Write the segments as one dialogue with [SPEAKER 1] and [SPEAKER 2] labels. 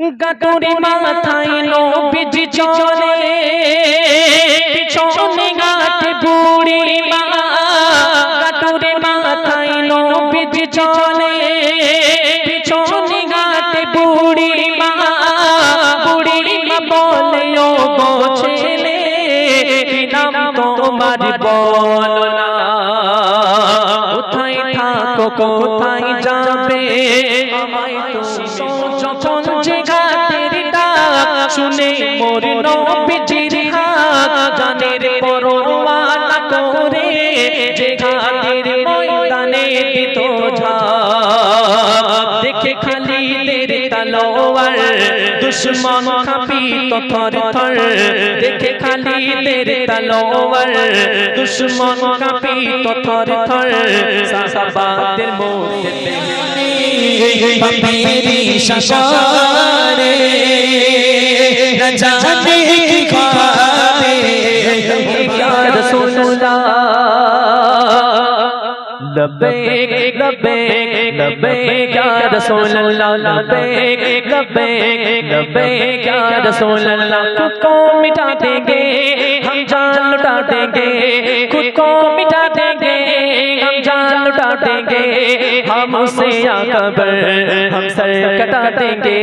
[SPEAKER 1] গাটুরি মাথায় নবীজ চলে পিছনে গাটে বুড়ি মা গাটুরি মাথায় নবীজ চলে পিছনে গাটে বুড়ি মা বুড়ি মা বলে, ও গো ছেলে নাম তোমার বলো না। কোথায় থাকো, কোথায় যাবে? দুশ্মন কাঁপি তো থর। দেখে খালি তেরে তলোয়ার। দুশ্মন কাঁপি তো থর। থর সাহাবাদের মধ্যে
[SPEAKER 2] পাপেরি শাসারে না
[SPEAKER 1] জানে কি খাবে? ইয়া রাসূলুল্লাহ। লবেক লবেক لبیک یا رسول اللہ لبیک لبیک لبیک یا رسول اللہ خود کو مٹا دیں گے ہم جان لٹا دیں گے خود کو مٹا हम उसे कबर हम सर कटा देंगे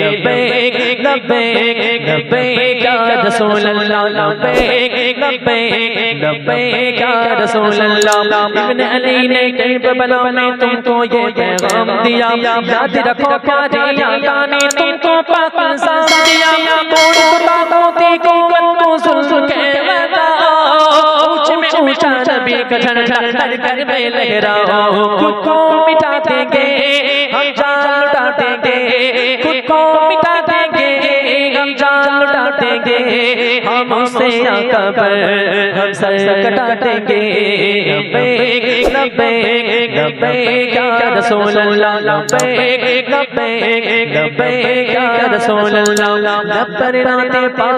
[SPEAKER 1] लबैक लबैक लबैक या रसूल अल्लाह लबैक लबैक लबैक या रसूल अल्लाह इब्न अली ने कहीं बबला में तुमको ये पैगाम दिया याद रखो प्यारे आका ने तुमको पाक इंसान दिया तोड़ तुला मोती को मत को सुन के बता ऊंच नबी का झंडा हर घर लहराओ खुद को मिटा देंगे, हम जान लुटा देंगे। खुद को मिटा देंगे हम उसे कबर हम सर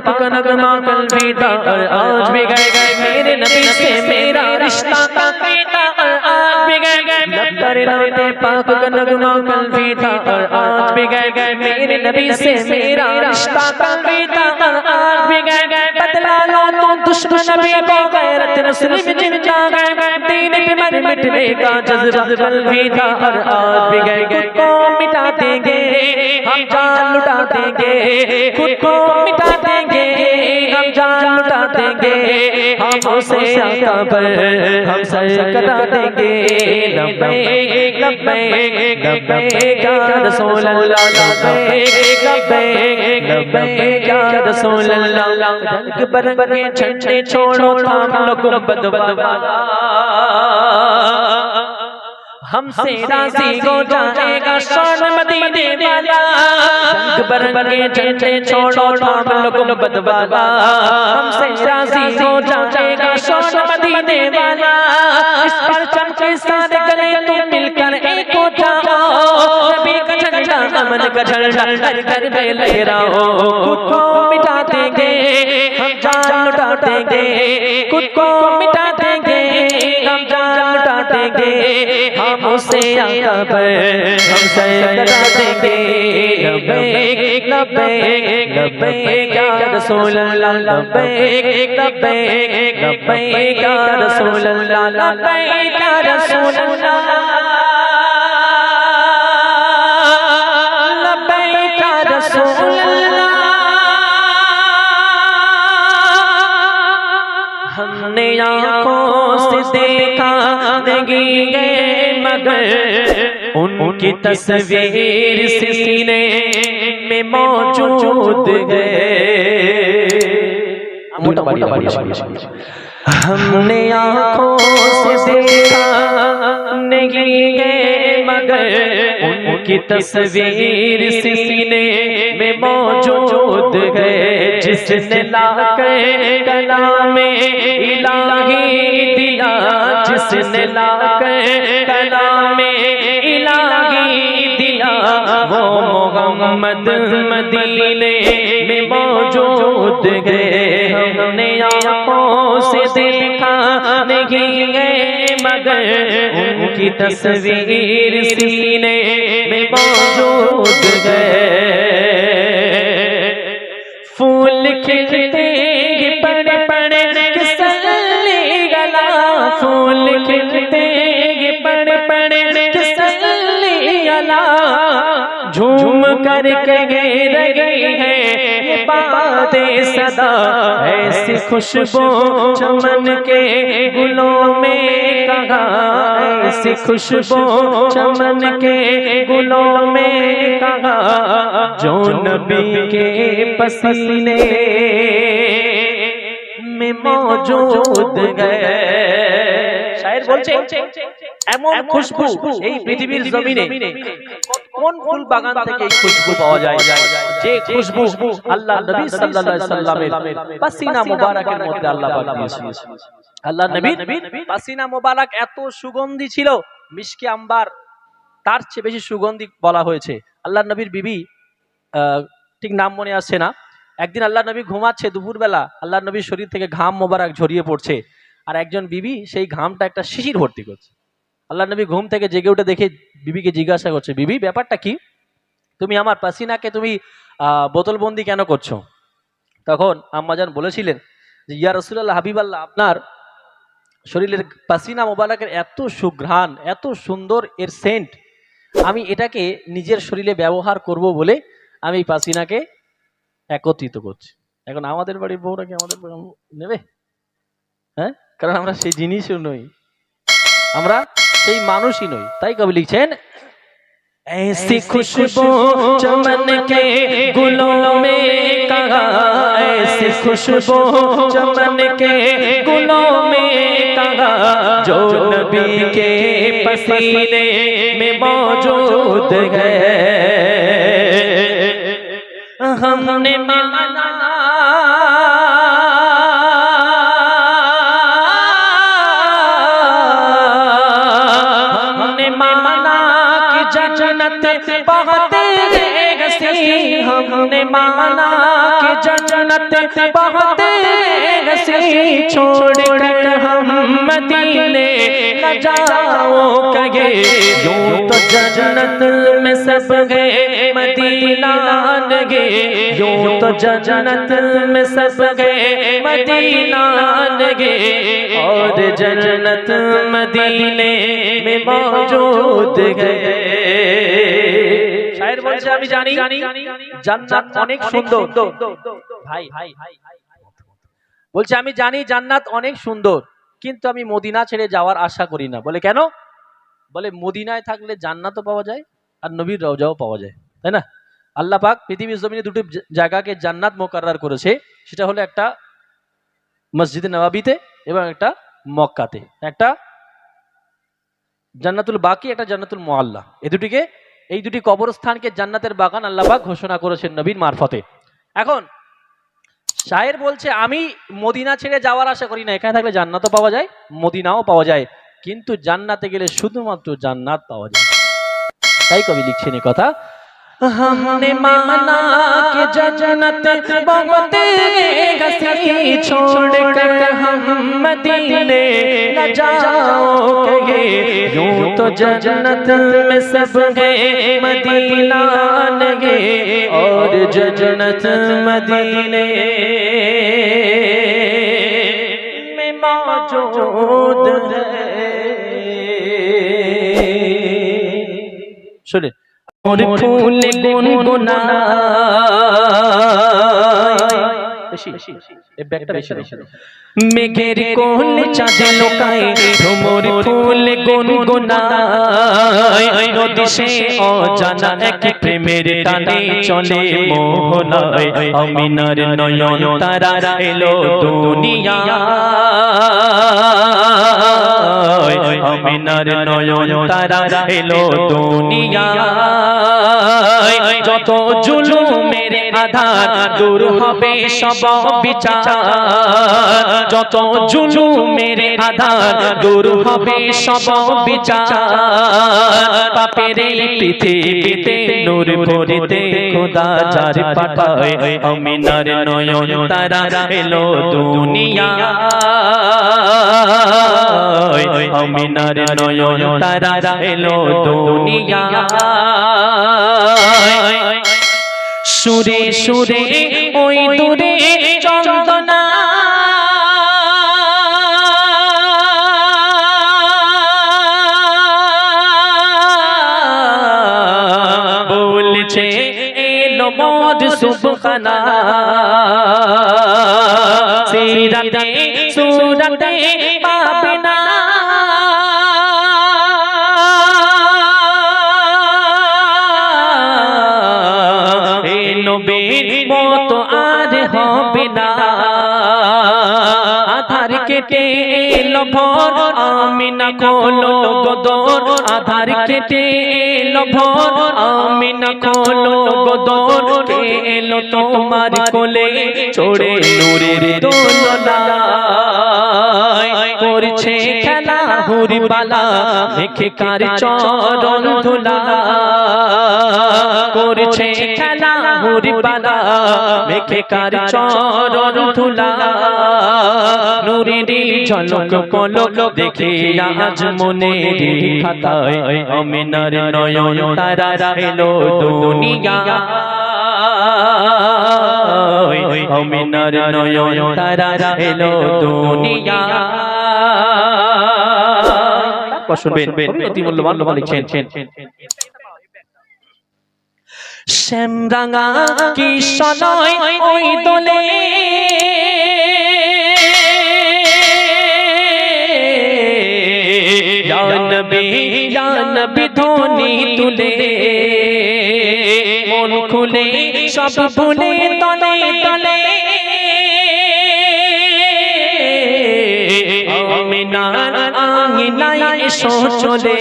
[SPEAKER 1] का नगमा कल भी और आज भी गए गए मेरे नबी से मेरा रिश्ता का पीता और आज भी गए गए पाक का नगमा कल भी और आज भी गए गए मेरे नबी से मेरा रिश्ता का और दुश्मन नबी को गैरत नस्ल में जिंदा गए दीन पे मर मिटने का जज्बा कल भी था और आज भी गए खुद को मिटा देंगे हम जान लुटा देंगे खुद को मिटा देंगे हम जान लुटा देंगे हम उसे कबर हम सर देंगे। छोड़ो हम हमसे राज़ी हो जाएगा शान मदीने वाला। रंग बिरंगे झंडे छोड़ो ठाम लो गुंबद वाला हमसे राज़ी हो जाएगा शान मदीने वाला। इस परचम के साथ गले तुम मिलकर एक हो जाओ। नबी का झंडा अमन का झंडा हर घर में लहराओ खुद को मिटा देंगे हम जान लुटा देंगे। खुद को मिटा देंगे। हम देंगे हम उसे पर हम सर करा देंगे लबैक लबैक लबैक या रसूल अल्लाह लबैक लबैक लबैक या रसूल अल्लाह लबैक या रसूल अल्लाह लबैक या रसूल अल्लाह हमने आँखों से देखा नहीं गए मगर उनकी तस्वीर सीने में मौजूद है। हमने आँखों से देखा नहीं गए मगर उनकी तस्वीर सीने में मौजूद है जिसने लाकर कलाम इलाही दिया जिसने लाकर कलाम इलाही दिया वो मोहम्मद मदीने में मौजूद है। हमने आँखों से देखा नहीं गए मगर उनकी तस्वीर सीने में मौजूद है। झूम कर के गे रही है ये बातें सदा ऐसी खुशबू चमन के गुलों में कहा ऐसी खुशबू चमन के गुलों में कहा जो नबी के पसीने में मौजूद गए শায়ের বলছে এমন খুশবু এই পৃথিবীর জমিনে কোন ফুল বাগান থেকে এই খুশবু পাওয়া যায়? যে খুশবু আল্লাহ নবী সাল্লাল্লাহু আলাইহি সাল্লামের পাসিনা মুবারাকের মধ্যে আল্লাহ পাক আল্লাহ নবীর পাসিনা মুবারক এত সুগন্ধি ছিল মিশকে আম্বার, তার চেয়ে বেশি সুগন্ধি বলা হয়েছে। আল্লাহ নবীর বিবি ঠিক নাম মনে আসছে না। একদিন আল্লাহ নবী ঘুমাচ্ছে দুপুরবেলা, আল্লাহ নবীর শরীর থেকে ঘাম মোবারক ঝরিয়ে পড়ছে। আর একজন বিবি সেই ঘামটা একটা শিশির ভর্তি করছে। আল্লাহ নবী ঘুম থেকে জেগে উঠে দেখে বিবিকে জিজ্ঞাসা করছে, বিবি, ব্যাপারটা কি? তুমি আমার পাসিনাকে তুমি বোতলবন্দি কেন করছ? তখন আম্মাজান বলেছিলেন যে, ইয়া রসুল্লাহ হাবিবাল্লাহ, আপনার শরীরের পাসিনা মোবারকের এত সুঘ্রাণ, এত সুন্দর এর সেন্ট, আমি এটাকে নিজের শরীরে ব্যবহার করব বলে আমি পাসিনাকে একত্রিত করছি। এখন আমাদের বাড়ির বউরা কি আমাদের নেবে? হ্যাঁ? কারণ আমরা সেই জিনিসও নই। আমরা সেই মানুষই নই তাই কবি লিখছেন ऐसी खुशबू चमन के गुलों में कहा ऐसी खुशबू चमन के गुलों में कहा जो नबी के पसीने में मौजूद है हमने माना हमने माना कि जन्नत बहुत छोड़ कर हम मदीने न जाओ कहे। यूँ तो जन्नत में सब गए, मदीना न यूँ तो जन्नत में सब गए, मदीना न और जन्नत मदीने में मौजूद गए। বলছে আমি জানি জান্নাত অনেক সুন্দর। ভাই বলছে আমি জানি জান্নাত অনেক সুন্দর কিন্তু আমি মদিনা ছেড়ে যাওয়ার আশা করি না। বলে কেন? বলে মদিনায় থাকলে জান্নাতও পাওয়া যায় আর নবীর রওজাও পাওয়া যায়। তাই না? আল্লাহ পাক পৃথিবীর জমিনে দুটো জায়গাকে জান্নাত মোকাররার করেছে। সেটা হলো একটা মসজিদে নবাবিতে এবং একটা মক্কাতে। একটা জান্নাতুল বাকি একটা জান্নাতুল মোয়াল্লা এ দুটিকে এই দুটি কবরস্থানকে জান্নাতের বাগান আল্লাহবাক ঘোষণা করেছেন নবীর মারফতে। এখন, শাহের বলছে, আমি মদিনা ছেড়ে যাওয়ার আশা করি না। এখানে থাকলে জান্নাতও পাওয়া যায়, মদিনাও পাওয়া যায়। কিন্তু জান্নাতে গেলে শুধুমাত্র জান্নাত পাওয়া যায়। তাই কবি লিখছেন কথা। हमने माना कि जन्नत बहुत हसी छोड़ कर हम मदीने न जाओगे। यूँ तो जन्नत में सब गए, मदीना न गए, और जन्नत मदीने में मौजूद है। শুনে ফুল মেঘের কোল চাঁদে লোকায় ভ্রমর ফুল গুনগুনায় সে অজানা এক প্রেমের টানে চলে মোহনায় অমিনার নয়ন তারা এলো দুনিয়া। অমিনার নয়ন তারা এলো দুনিয়া যত জুলু মেরে আধার দূর হবে সব বিচার। যত জুলু মেরে আধার দূর হবে সব বিচার। পাপের পৃথিবীতে নূর ভরিতে খোদা যার পাঠায় অমিনার নয়ন তারা এলো দুনিয়া অমিনার নয়ন তারা এলো দুনিয়া সুরে সুরে ওই দূরে চন্দনা বলছে এলো মোর সুবখানা সিরাতে সুরাতে এলো ভোর আমি না খোলো গদর আধার কেটে এলো ভোর আমি না খোলো গদর কে এলো তোমার কোলে চড়ে নূরের দোলনায়। করছে খেলা, হুরি বালা মেখে কার চরণ ধুলা। করছে খেলা, হুরি বালা মেখে কার চরণ ধুলা। নুরির ঝলক পলক দেখে আজ মনে খাতায় অমিনার নয়ন তারা এলো দুনিয়া। অমিনার নয়ন তারা এলো দুনিয়া। শুনবেন অতি মূল্যবান লিখছেন শ্যামরাঙা কি সনয় ওই দোলে। জানবি জানবি ধ্বনি তুলে মন খুলে সব ভুলে তলে তলে আমিনার আঙিনায় এসো চলে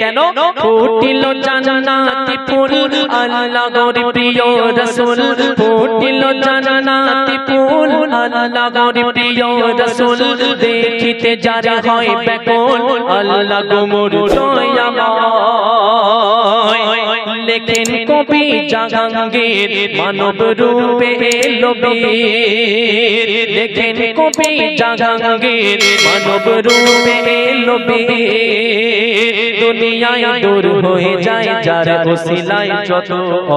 [SPEAKER 1] কেন? ফুটিল জান্নাতি ফুল আল্লাহ গৌর প্রিয় রসুল। ফুটিল জান্নাতি ফুল আল্লাহ গৌর প্রিয় রসুল। দেখিতে যারা হয় বেকুল আল্লাহ গোমর দয়াময় লেখেন কবি জাহাঙ্গীর, মানব রূপে এলো বীর লেখেন কবি জাহাঙ্গীর, মানব রূপে এলো বীর দুনিয়ায় দূর হয়ে যায় যার ওসিলায় যত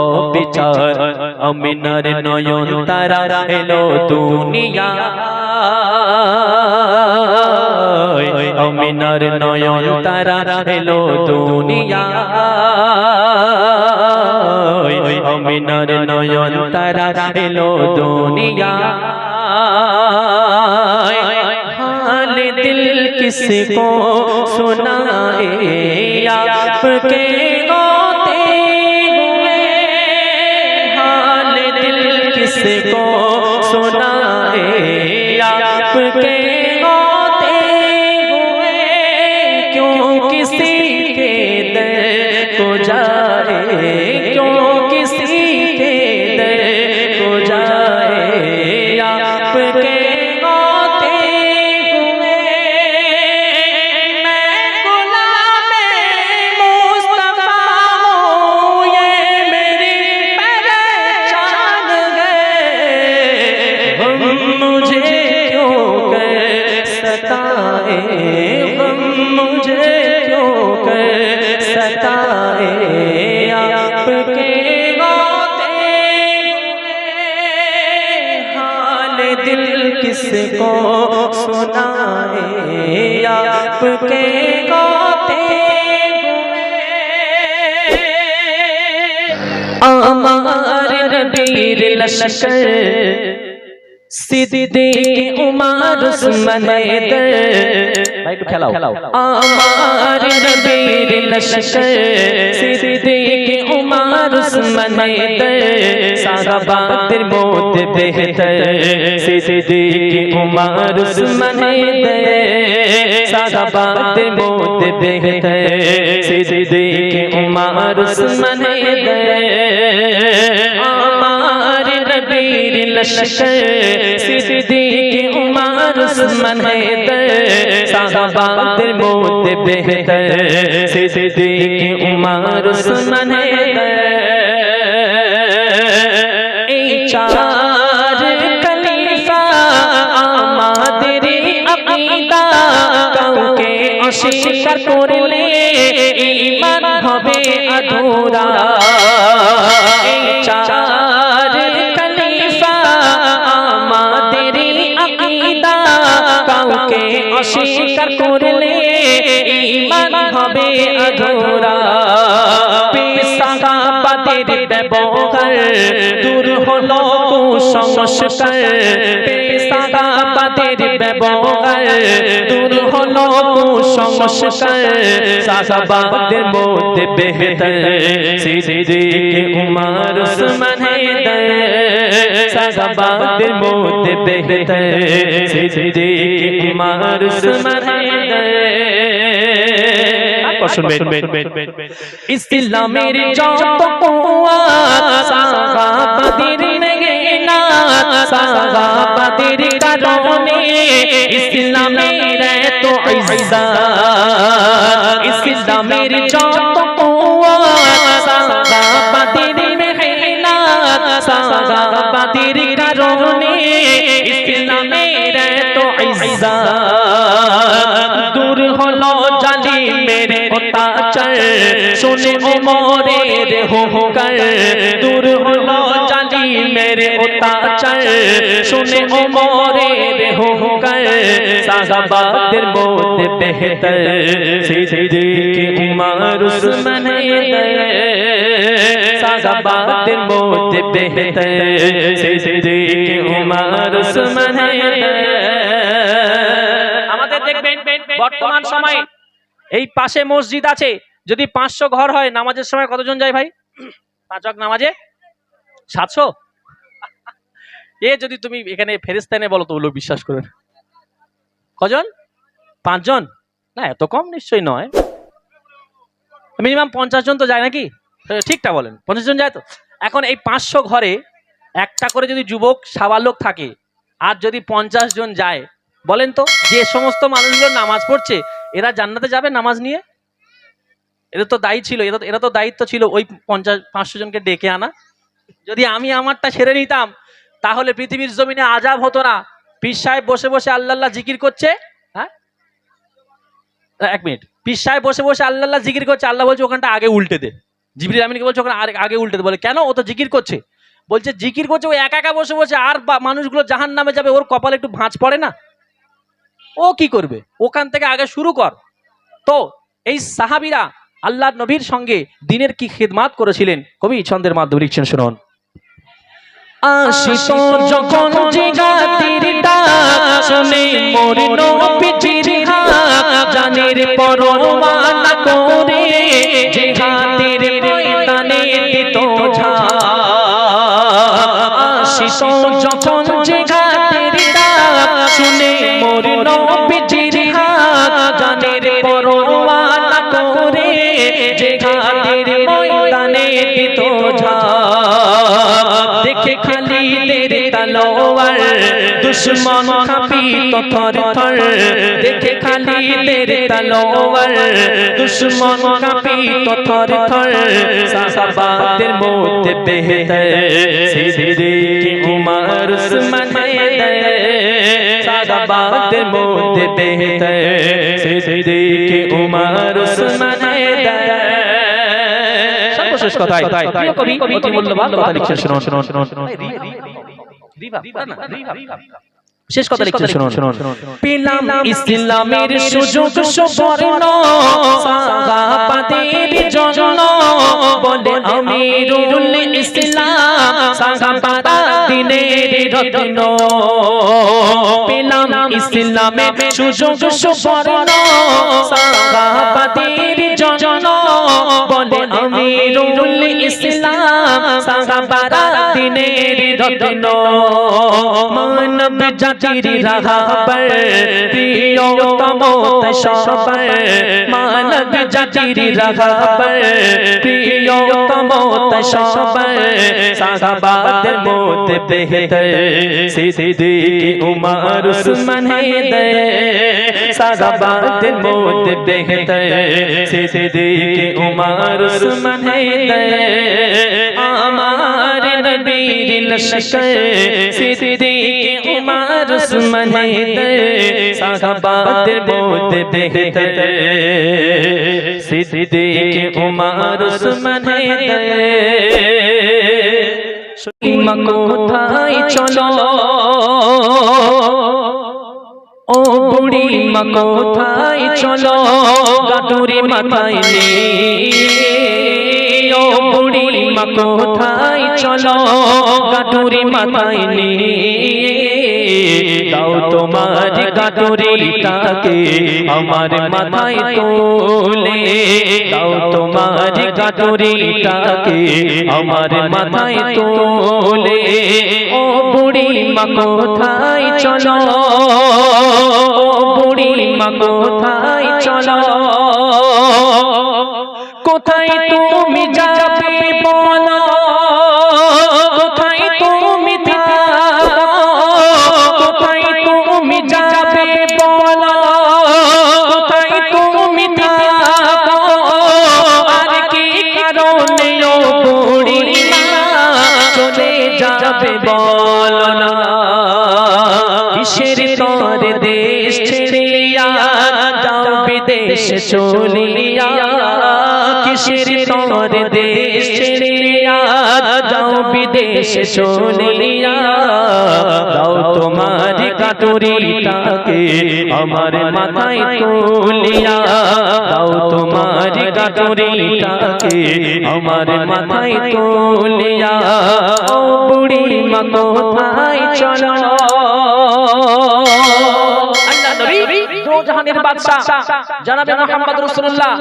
[SPEAKER 1] অবিচার। আমিনার নয়ন তারা এলো দুনিয়া। আমিনার নয়ন তারা এলো দুনিয়া আমিনার নয়ন তারা এলো দুনিয়া हाल दिल किसको सुनाए आपके गाते हुए हाल दिल किसको सुनाए आपके सताए गम मुझे क्यों कर सताए आपके रोते हाल दिल किसको सुनाए आपके रोते अमार रबीर लश्कर সিদ্দিক উমার উসমান হেদর ভাই একটু খেলাও। আমার নবীর লশকর সিদ্দিক উমার উসমান হেদর সাহাবাদের মধ্যে বেহতর। সিদ্দিক উমার উসমান হেদর সাহাবাদের মধ্যে বেহতর। সিদ্দিক উমার উসমান হেদর আমার নবীর লশকর সিদ্দিক উমর উসমান হেদর সাহাবাদের মধ্যে বেহতর সিদ্দিক উমর উসমান হেদর এই চার খলিফা আমাদের আকীদা কাউকে অস্বীকার করলে ঈমান হবে আধুরা অস্বীকার করলে ইমান হবে আধুরা পেশাগাবাদের ব্যবহার দূর হলো কুসংস্কার। পেশাগাবাদের ব্যবহার। দূর হলো কুসংস্কার। সাহাবাদের মধ্যে বেহতর সিদ্দিক উমর উসমান হেদার সাহাবাদের মধ্যে বেহতর সিদ্দিক উমর উসমান হেদার ইসলামের যত কুয়াত সাহাবাদের সাহাবাদের কারণে ইসলামের এত ইজ্জত ইসলামের যত সাহাবাদের নেগেনা সাহাবাদের কারণে ইসলামের এত ইজ্জত দূর হলো জালিমের অত্যাচার শুনে ওমরের হুঙ্কার দূর হলো জালিমের অত্যাচার শুনে ওমরের হুঙ্কার সাহাবাদের মধ্যে বেহতর সিদ্দিক উমর উসমান সাহাবাদের মধ্যে বেহতর সিদ্দিক উমর উসমান আমাদের দেখবেন, বর্তমান সময়ে এই পাশে মসজিদ আছে। যদি পাঁচশো ঘর হয়, নামাজের সময় কতজন যায় ভাই? পাঁচ নামাজে? সাতশো? এ যদি তুমি এখানে ফেরেস্তানে বলো তো লোক বিশ্বাস করবে না। কজন? পাঁচজন? না, এত কম নিশ্চয়ই নয়। মিনিমাম পঞ্চাশ জন তো যায় নাকি? ঠিকটা বলেন, পঞ্চাশ জন যায় তো? এখন এই পাঁচশো ঘরে একটা করে যদি যুবক সাবালক থাকে, আর যদি পঞ্চাশ জন যায়, বলেন তো, যে সমস্ত মানুষগুলো নামাজ পড়ছে, এরা জান্নাতে যাবে নামাজ নিয়ে? এদের তো দায়ী ছিল, এরা এরা তো দায়িত্ব ছিল ওই পঞ্চাশ পাঁচশো জনকে ডেকে আনা। যদি আমি আমারটা ছেড়ে নিতাম, তাহলে পৃথিবীর জমিনে আজাব হতো না। পীর সাহেব বসে বসে আল্লাহ জিকির করছে। হ্যাঁ? এক মিনিট। পীর সাহেব বসে বসে আল্লাহ জিকির করছে। আল্লাহ বলছে, ওখানটা আগে উল্টে দে। জিবরিল আমিনকে বলছে, ওখানে আগে উল্টে দে। বলে, কেন? ও তো জিকির করছে। বলছে, জিকির করছে, ও একা একা বসে বসে, আর মানুষগুলো জাহান নামে যাবে, ওর কপালে একটু ভাঁজ পড়ে না? ও কি করবে? ওখান থেকে আগে শুরু কর। তো, এই সাহাবিরা আল্লাহ নবীর সঙ্গে দিনের কি খেদমাত করেছিলেন? কবি ছন্দের মাধ্যমে লিখছেন শুনুন। আশিস যখন জিগাতির ডাক শুনে দুশ্মন কাঁপিত থর থর দেখে খালি তেরে তলোয়ার দুশ্মন কাঁপিত থর থর সাহাবাদের মধ্যে বেহতর সিদ্দিক উমর উসমান সাহাবাদের মধ্যে বেহতর সিদ্দিক উমর উসমান সর্বশেষ কথায় প্রিয় কবি অতি মূল্যবান কথা লিখছেন শুনুন শুনুন শুনুন শুনুন শেষ কথা লিখছেন শুনুন। শুনুন পেলাম ইসলামের সুযোগ সুবর্ণ। সাহাবাদের জন্য বলে আমিরুল ইসলাম সাহাবারা দিনের রত্ন পেলাম ইসলামের সুযোগ সুবর্ণ সাহাবাদের জন্য বলে আমিরুল ইসলাম সাহাবারা দিনের রত্ন মানব জাতির রাহাবার প্রিয়তম সবার মানব জাতির রাহাবার প্রিয়তম সবার সাহাবাদের মধ্যে বেহতর সিদ্দিক উমর উসমান হেদার সাহাবাদের মধ্যে বেহতর সিদ্দিক উমর উসমান হেদার আমার উমর উসমান হেদার, সাহাবাদের মধ্যে বেহতর, সিদ্দিক উমর উসমান হেদার। ইমা কোথায় চলো? ও বুড়ি মা কোথায় চলো? গাটুরি মাথায় ও বুড়ি মা কোথায় চলো? গাটুরি মাথায় নিয়ে দাও তোমার গাটুরিটাকে আমার মাথায় তোলে। দাও তোমার গাটুরিটাকে আমার মাথায় তোলে। ও বুড়ি মা কোথায় চলো? বুড়ি মা কোথায় চলো? কোথায় তুমি যাবে বলো? কোথায় তুমি কোথায় তুমি যাবে বলো? কোথায় তুমি আর কি কারণে ও চলে যাবে বলো না? কিসের তোর দেশ ছেড়িয়া যাও বিদেশ চলিয়া। কিসের তোর দেশ ছেড়িয়া যাও বিদেশ চলিয়া। দাও তোমার কাটুরিটাকে আমার মাথায় তুলিয়া। দাও তোমার কাটুরিটাকে আমার মাথায় তুলিয়া। বুড়ি মা, কোথায় চলো? জাহানের বাদশা জনাবে মুহাম্মদ রাসূলুল্লাহ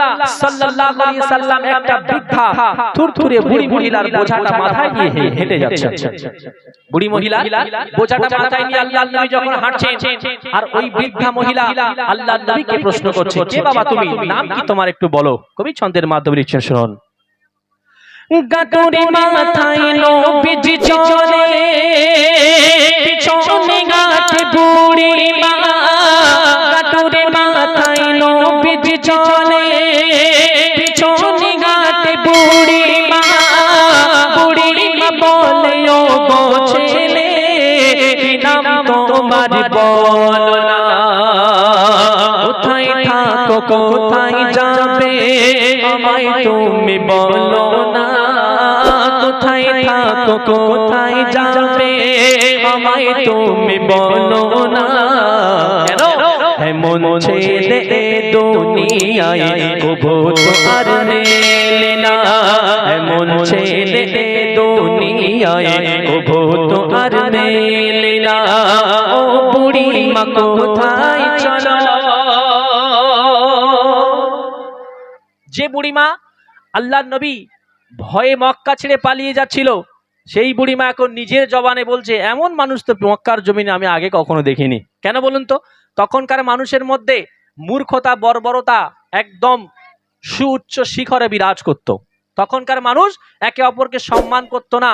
[SPEAKER 1] সাল্লাল্লাহু আলাইহি সাল্লাম একটা বৃদ্ধা থুরথুরে বুড়ি মহিলার বোঝাটা মাথায় নিয়ে হেঁটে যাচ্ছে। বুড়ি মহিলা বোঝাটা মাথায় নিয়ে আল্লাহ নবী যখন হাঁটছেন আর ওই বৃদ্ধা মহিলা আল্লাহ নবীকে প্রশ্ন করছে কে বাবা তুমি নাম কি তোমার একটু বলো? কবি ছন্দের মাধ্যমে লিখছেন শুনুন গাটুরি মাথায় নবীজ চলে পিছনে গাছে বুড়ি মা চলে পিছনে গাছে বুড়ি মা বুড়ি মা বলে, ও গো ছেলে নাম তোমার বলো কোথায় থাকো, কোথায় যাবে, আমায় তুমি বলো না। কোথায় থাকো, কোথায় যাবে, আমায় তুমি বলো না। এমন ছেলে দুনিয়ায় আর মেলে না এমন ছেলে দুনিয়ায় আর মেলে না ও বুড়ি মা কোথায় যে বুড়িমা আল্লাহ নবী ভয়ে মক্কা ছেড়ে পালিয়ে যাচ্ছিল সেই বুড়িমা এখন নিজের জবানে বলছে, এমন মানুষ তো মক্কার জমিনে আমি আগে কখনো দেখিনি। কেন বলুন তো? তখনকার মানুষের মধ্যে মূর্খতা, বর্বরতা একদম সুউচ্চ শিখরে বিরাজ করত। তখনকার মানুষ একে অপরকে সম্মান করত না,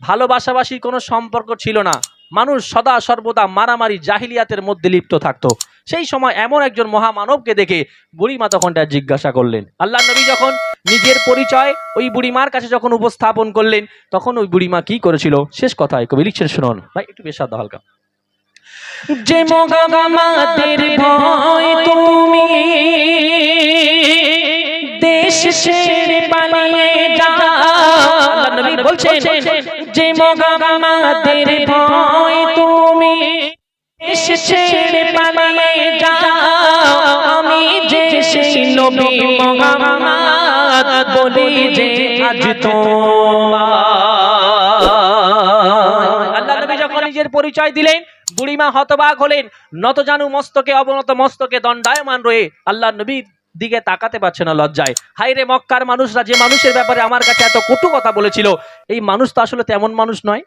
[SPEAKER 1] ভালোবাসাবাসির কোনো সম্পর্ক ছিল না। মানুষ সদা সর্বদা মারামারি, জাহিলিয়াতের মধ্যে লিপ্ত থাকতো। সেই সময় এমন একজন মহামানবকে দেখে বুড়িমা তখন তার জিজ্ঞাসা করলেন, আল্লাহ নবী যখন নিজের পরিচয় ওই বুড়িমার কাছে যখন উপস্থাপন করলেন, তখন ওই বুড়িমা কি করেছিল? শেষ কথায় কবি লিখছেন, শুনুন, ভাই, একটু বেশ হালকা। যে মোগামাদের ভয় তুমি দেশ ছেড়ে পালিয়ে নবী যে মোগামাদের ভয় তুমি দেশ ছেড়ে পালিয়ে যাও। আমি যে সেই নবী মোহাম্মদ বলি যে আজ তোমার নিজের পরিচয় দিলেন বুড়িমা হতবাক হলেন। নতজানু মস্তকে, অবনত মস্তকে দণ্ডায়মান রয়ে আল্লাহ নবীর দিকে তাকাতে পারছে না লজ্জায়। হাইরে মক্কার মানুষরা যে মানুষের ব্যাপারে আমার কাছে এত কটু কথা বলেছিল, এই মানুষ তো আসলে তেমন মানুষ নয়।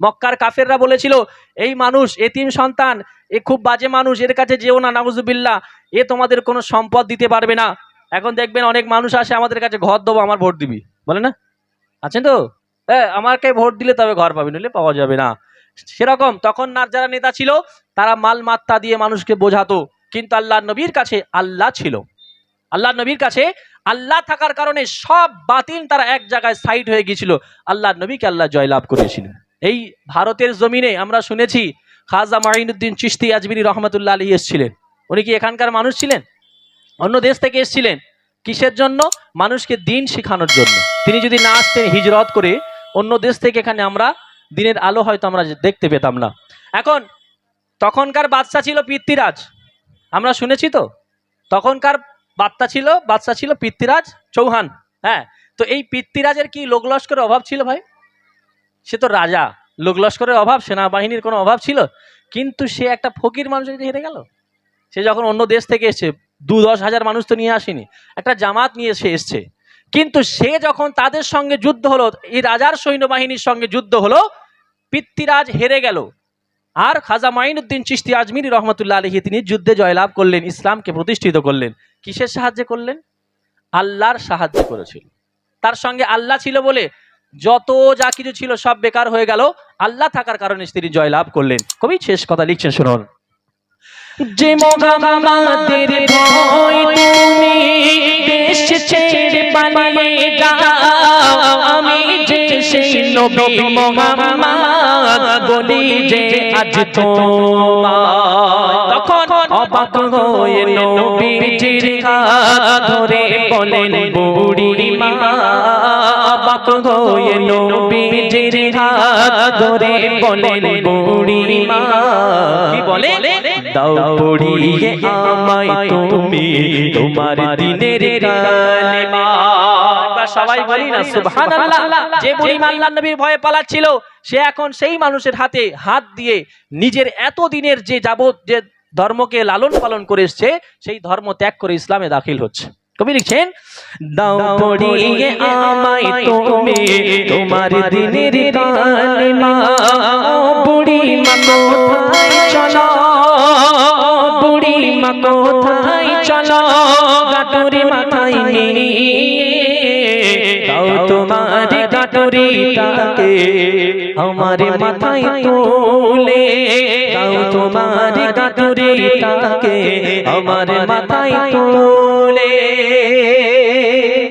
[SPEAKER 1] মক্কার কাফেররা বলেছিল, এই মানুষ, এতিম সন্তান, এ খুব বাজে মানুষ, এর কাছে যেও না, নাউজুবিল্লাহ, এ তোমাদের কোনো সম্পদ দিতে পারবে না। এখন দেখবেন অনেক মানুষ আসে, আমাদের কাছে ঘর দেবো, আমার ভোট দিবি। বলে না? আছেন তো? হ্যাঁ আমাকে ভোট দিলে তবে ঘর পাবি, নইলে পাওয়া যাবে না। সেরকম তখন না যারা নেতা ছিল, তারা মাল মাত্তা দিয়ে মানুষকে বোঝাতো। কিন্তু আল্লাহ নবীর কাছে আল্লাহ ছিল। আল্লাহ নবীর কাছে আল্লাহ থাকার কারণে সব বাতিল তারা এক জায়গায় সাইড হয়ে গিয়েছিল। আল্লাহ নবীকে আল্লাহ জয়লাভ করেছিলেন। এই ভারতের জমিনে আমরা শুনেছি, খাজা মাইনুদ্দিন চিস্তি আজমিরি রহমতুল্লাহ আলী এসেছিলেন। উনি কি এখানকার মানুষ ছিলেন? অন্য দেশ থেকে এসেছিলেন। কিসের জন্য? মানুষকে দিন শেখানোর জন্য। তিনি যদি না আসতেন হিজরত করে, অন্য দেশ থেকে এখানে আমরা দিনের আলো হয়তো আমরা দেখতে পেতাম না। এখন তখনকার বাদশা ছিল পৃথ্বীরাজ। আমরা শুনেছি তো? তখনকার বার্তা ছিল বাদশা ছিল পৃথ্বীরাজ চৌহান। হ্যাঁ তো এই পৃথ্বীরাজের কি লোক লস্করের অভাব ছিল ভাই? সে তো রাজা লোক লস্করের অভাব, সেনাবাহিনীর কোনো অভাব ছিল? কিন্তু সে একটা ফকির মানুষ হেরে গেল। সে যখন অন্য দেশ থেকে এসছে, দু দশ হাজার মানুষ তো নিয়ে আসেনি, একটা জামাত নিয়ে সে এসছে। কিন্তু সে যখন তাদের সঙ্গে যুদ্ধ হলো, এই রাজার সৈন্যবাহিনীর সঙ্গে যুদ্ধ হলো পৃথ্বীরাজ হেরে গেল। আর খাজা মাইনুদ্দিন চিস্তি আজমিরি রহমতুল্লাহ আলহী তিনি যুদ্ধে জয়লাভ করলেন, ইসলামকে প্রতিষ্ঠিত করলেন। কিসের সাহায্যে করলেন? আল্লাহর সাহায্য করেছিল। তার সঙ্গে আল্লাহ ছিল বলে যত যা কিছু ছিল সব বেকার হয়ে গেল। আল্লাহ থাকার কারণে তিনি জয়লাভ করলেন। কবি শেষ কথা লিখছেন, শুনুন। যে দেশ ছেড়ে পালিয়ে যাও আমি যে নবী মোহাম্মদ বলি যে আজ তোমার অবাক হয়ে নবীজির ধরে বলেন বুড়ি মা অবাক হয়ে ধরে বলেন বুড়ি মা বলে? দাও পড়িয়ে আমায় তুমি তোমার দিনের সবাই বলি না, সুবহানাল্লাহ। যে নবীর ভয়ে পালাচ্ছিল, সে এখন সেই মানুষের হাতে হাত দিয়ে নিজের এত দিনের যে যাবত যে ধর্মকে লালন পালন করে এসছে, সেই ধর্ম ত্যাগ করে ইসলামে দাখিল হচ্ছে। কবি লিখছেন? দাও পড়িয়ে আমায় তুমি তোমার দিনের কালিমা বুড়ি মা কোথায় চলো? বুড়ি মা কোথায় চলো? গাটুরি মাথায় নিয়ে দাও তোমার গাটুরিটাকে আমার মাথায় তোলে দাও তোমার গাটুরিটাকে আমার মাথায় তুলে।